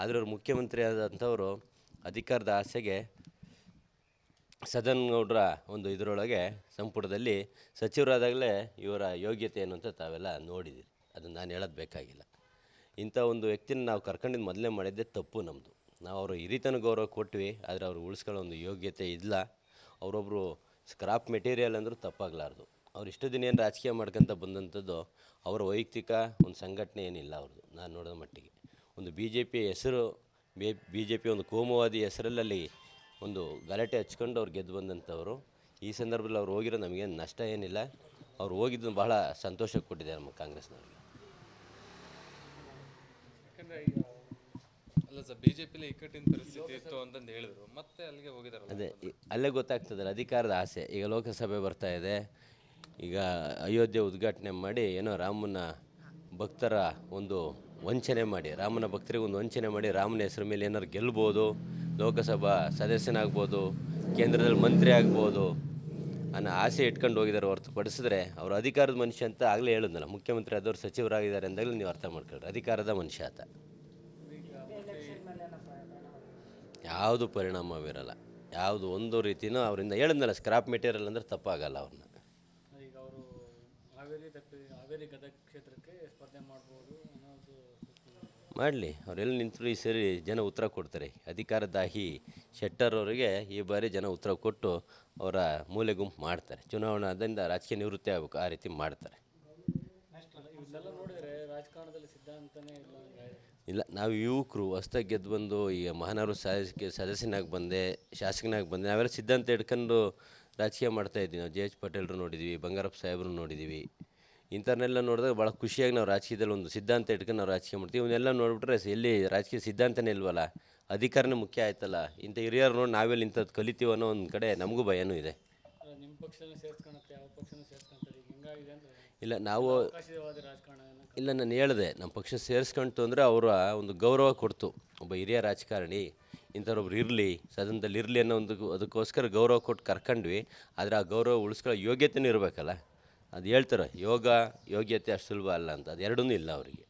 ಆದರೆ ಅವ್ರು ಮುಖ್ಯಮಂತ್ರಿ ಆದಂಥವರು ಅಧಿಕಾರದ ಆಸೆಗೆ ಸದನ್ ಗೌಡ್ರ ಒಂದು ಇದರೊಳಗೆ ಸಂಪುಟದಲ್ಲಿ ಸಚಿವರಾದಾಗಲೇ ಇವರ ಯೋಗ್ಯತೆ ಏನು ಅಂತ ತಾವೆಲ್ಲ ನೋಡಿದ್ದೀರಿ ಅದನ್ನು ನಾನು ಹೇಳೋದು ಬೇಕಾಗಿಲ್ಲ. ಇಂಥ ಒಂದು ವ್ಯಕ್ತಿನ ನಾವು ಕರ್ಕೊಂಡಿದ್ದು ಮೊದಲೇ ಮಾಡಿದ್ದೇ ತಪ್ಪು ನಮ್ಮದು ನಾವು ಅವರು ಹಿರಿತನ ಗೌರವ ಕೊಟ್ವಿ, ಆದರೆ ಅವ್ರು ಉಳಿಸ್ಕೊಳ್ಳೋ ಒಂದು ಯೋಗ್ಯತೆ ಇಲ್ಲ. ಅವರೊಬ್ಬರು ಸ್ಕ್ರಾಪ್ ಮೆಟೀರಿಯಲ್ ಅಂದರೂ ತಪ್ಪಾಗಲಾರ್ದು. ಅವ್ರು ಇಷ್ಟು ದಿನ ಏನು ರಾಜಕೀಯ ಮಾಡ್ಕೊಂತ ಬಂದಂಥದ್ದು, ಅವರ ವೈಯಕ್ತಿಕ ಒಂದು ಸಂಘಟನೆ ಏನಿಲ್ಲ ಅವ್ರದ್ದು, ನಾನು ನೋಡಿದ ಮಟ್ಟಿಗೆ. ಒಂದು ಬಿ ಜೆ ಪಿ ಹೆಸರು ಬಿ ಬಿ ಜೆ ಪಿ ಒಂದು ಕೋಮುವಾದಿ ಹೆಸರಲ್ಲಿ ಒಂದು ಗಲಾಟೆ ಹಚ್ಕೊಂಡು ಅವ್ರು ಗೆದ್ದು ಬಂದಂಥವ್ರು. ಈ ಸಂದರ್ಭದಲ್ಲಿ ಅವ್ರು ಹೋಗಿರೋ ನಮಗೇನು ನಷ್ಟ ಏನಿಲ್ಲ. ಅವ್ರು ಹೋಗಿದ್ದು ಬಹಳ ಸಂತೋಷ ಕೊಟ್ಟಿದೆ ನಮ್ಮ ಕಾಂಗ್ರೆಸ್ನವ್ರಿಗೆ. ಅಲ್ಲ ಸರ್ ಬಿಜೆಪಿಲಿ ಇಕ್ಕಟ್ಟಿನ ಪರಿಸ್ಥಿತಿ ಇತ್ತು ಅಂತಂದು ಹೇಳಿದ್ರು. ಮತ್ತೆ ಅಲ್ಲಿಗೆ ಅದೇ ಅಲ್ಲೇ ಗೊತ್ತಾಗ್ತದಲ್ಲ ಅಧಿಕಾರದ ಆಸೆ. ಈಗ ಲೋಕಸಭೆ ಬರ್ತಾ ಇದೆ. ಈಗ ಅಯೋಧ್ಯೆ ಉದ್ಘಾಟನೆ ಮಾಡಿ ಏನೋ ರಾಮನ ಭಕ್ತರ ಒಂದು ವಂಚನೆ ಮಾಡಿ, ರಾಮನ ಭಕ್ತರಿಗೆ ಒಂದು ವಂಚನೆ ಮಾಡಿ, ರಾಮನ ಹೆಸರು ಮೇಲೆ ಏನಾರು ಗೆಲ್ಬೋದು, ಲೋಕಸಭಾ ಸದಸ್ಯನಾಗ್ಬೋದು, ಕೇಂದ್ರದಲ್ಲಿ ಮಂತ್ರಿ ಆಗ್ಬೋದು ಅನ್ನೋ ಆಸೆ ಇಟ್ಕೊಂಡು ಹೋಗಿದ್ದಾರೆ ಹೊರತುಪಡಿಸಿದ್ರೆ ಅವರು ಅಧಿಕಾರದ ಮನುಷ್ಯ ಅಂತ ಆಗಲೇ ಹೇಳಿದ್ನಲ್ಲ ಮುಖ್ಯಮಂತ್ರಿ ಆದವರು ಸಚಿವರಾಗಿದ್ದಾರೆ ಅಂದಾಗಲೇ ನೀವು ಅರ್ಥ ಮಾಡ್ಕೊಳ್ರಿ ಅಧಿಕಾರದ ಮನುಷ್ಯ ಆತ ಯಾವುದು ಪರಿಣಾಮ ಬೀರಲ್ಲ ಯಾವುದು ಒಂದು ರೀತಿನೂ ಅವರಿಂದ ಹೇಳಿದ್ನಲ್ಲ ಸ್ಕ್ರಾಪ್ ಮೆಟೀರಿಯಲ್ ಅಂದರೆ ತಪ್ಪಾಗಲ್ಲ ಅವ್ರನ್ನ ಹಾವೇರಿ ಹಾವೇರಿ ಗದಗ ಕ್ಷೇತ್ರಕ್ಕೆ ಸ್ಪರ್ಧೆ ಮಾಡ್ಬೋದು. ಮಾಡಲಿ. ಅವರೆಲ್ಲಿ ನಿಂತರು ಈ ಸರಿ ಜನ ಉತ್ತರ ಕೊಡ್ತಾರೆ. ಅಧಿಕಾರದಾಹಿ ಶೆಟ್ಟರ್ ಅವರಿಗೆ ಈ ಬಾರಿ ಜನ ಉತ್ತರ ಕೊಟ್ಟು ಅವರ ಮೂಲೆ ಗುಂಪು ಮಾಡ್ತಾರೆ. ಚುನಾವಣಾದಿಂದ ರಾಜಕೀಯ ನಿವೃತ್ತಿ ಆಗಬೇಕು, ಆ ರೀತಿ ಮಾಡ್ತಾರೆ. ಇಲ್ಲ, ನಾವು ಯುವಕರು, ಹೊಸ್ದಾಗಿ ಗೆದ್ದು ಬಂದು ಈಗ ಮಹಾನವರು ಸದಸ್ಯ ಸದಸ್ಯನಾಗಿ ಬಂದೆ, ಶಾಸಕನಾಗಿ ಬಂದೆ, ನಾವೆಲ್ಲ ಸಿದ್ಧಾಂತ ಹಿಡ್ಕೊಂಡು ರಾಜಕೀಯ ಮಾಡ್ತಾ ಇದ್ದೀವಿ. ನಾವು ಜೆ ಎಚ್ ಪಟೇಲ್ರು ನೋಡಿದ್ದೀವಿ ಬಂಗಾರಪ್ಪ ಸಾಹೇಬ್ರು ನೋಡಿದ್ದೀವಿ ಇಂಥವ್ರನ್ನೆಲ್ಲ ನೋಡಿದಾಗ ಭಾಳ ಖುಷಿಯಾಗಿ ನಾವು ರಾಜಕೀಯದಲ್ಲಿ ಒಂದು ಸಿದ್ಧಾಂತ ಇಟ್ಕೊಂಡು ನಾವು ರಾಜಕೀಯ ಮಾಡ್ತೀವಿ. ಇವನ್ನೆಲ್ಲ ನೋಡಿಬಿಟ್ರೆ ಎಲ್ಲಿ ರಾಜಕೀಯ ಸಿದ್ಧಾಂತನೇ ಇಲ್ವಲ್ಲ? ಅಧಿಕಾರನೇ ಮುಖ್ಯ ಆಯ್ತಲ್ಲ? ಇಂಥ ಹಿರಿಯರು ನೋಡಿ ನಾವೆಲ್ಲಿ ಇಂಥದ್ದು ಕಲಿತೀವಿ ಅನ್ನೋ ಒಂದು ಕಡೆ ನಮಗೂ ಭಯನೂ ಇದೆ. ಇಲ್ಲ ನಾವು ಇಲ್ಲ ನಾನು ಹೇಳಿದೆ ನಮ್ಮ ಪಕ್ಷ ಸೇರಿಸ್ಕೊಂತು ಅಂದರೆ ಅವರ ಒಂದು ಗೌರವ ಕೊಡ್ತು. ಒಬ್ಬ ಹಿರಿಯ ರಾಜಕಾರಣಿ ಇಂಥವ್ರೊಬ್ರು ಇರಲಿ ಸದನದಲ್ಲಿ ಇರಲಿ ಅನ್ನೋ ಒಂದು ಅದಕ್ಕೋಸ್ಕರ ಗೌರವ ಕೊಟ್ಟು ಕರ್ಕೊಂಡ್ವಿ. ಆದರೆ ಆ ಗೌರವ ಉಳಿಸ್ಕೊಳ್ಳೋ ಯೋಗ್ಯತೆನೂ ಇರಬೇಕಲ್ಲ? ಅದು ಹೇಳ್ತಾರೆ ಯೋಗ ಯೋಗ್ಯತೆ ಅಷ್ಟು ಸುಲಭ ಅಲ್ಲ ಅಂತ. ಅದು ಎರಡೂ ಇಲ್ಲ ಅವರಿಗೆ.